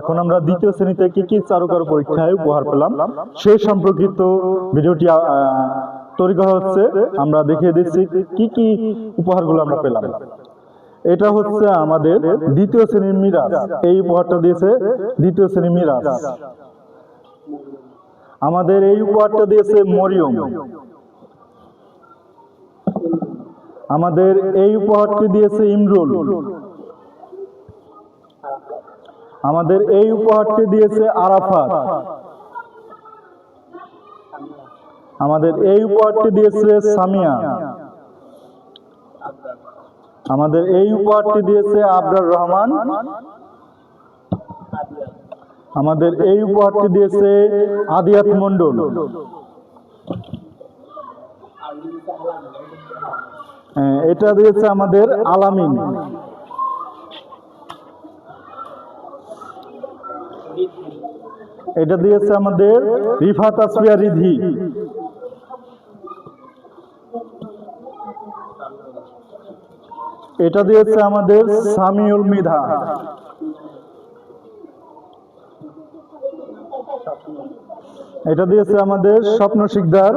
এখন আমরা দ্বিতীয় শ্রেণীতে কি কি চারুকার পরীক্ষায় উপহার পেলাম সেই সম্পর্কিত ভিডিওটি তৈরি করা হচ্ছে। আমরা দেখিয়ে দিচ্ছি কি কি উপহারগুলো আমরা পেলাম। এটা হচ্ছে আমাদের দ্বিতীয় শ্রেণির মিরাজ। এই উপহারটা দিয়েছে দ্বিতীয় শ্রেণির মিরাজ। আমাদের এই উপহারটা দিয়েছে মরিয়ম। আমাদের এই উপহারটি দিয়েছে ইমরুল। আমাদের এই উপহারটি দিয়েছে আরাফাত। আমাদের এই উপহারটি দিয়েছে সামিয়া। আমাদের এই উপহারটি দিয়েছে আবরার রহমান। আমাদের এই উপহারটি দিয়েছে আদিয়াত মন্ডল হ্যাঁ, এটা দিয়েছে আমাদের আলামিন। এটা দিয়েছে আমাদের রিফাত আসফিয়া রিধি। এটা দিয়েছে আমাদের সামিউল মিধা। এটা দিয়েছে আমাদের স্বপ্ন শিকদার।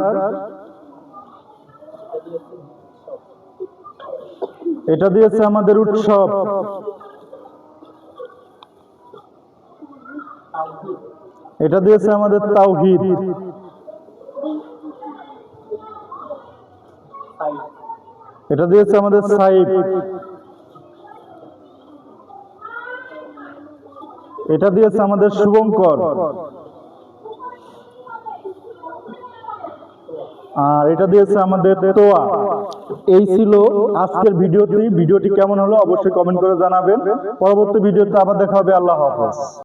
এটা দিয়েছে আমাদের উৎসব। এটা দিয়েছে আমাদের তাওহিদ। এটা দিয়েছে আমাদের সাইফ। এটা দিয়েছে আমাদের শুভঙ্কর। আর এটা দিয়েছে আমাদের তোয়া। এই ছিল আজকের ভিডিওটি। ভিডিওটি কেমন হলো অবশ্যই কমেন্ট করে জানাবেন। পরবর্তী ভিডিওতে আবার দেখা হবে। আল্লাহ হাফেজ।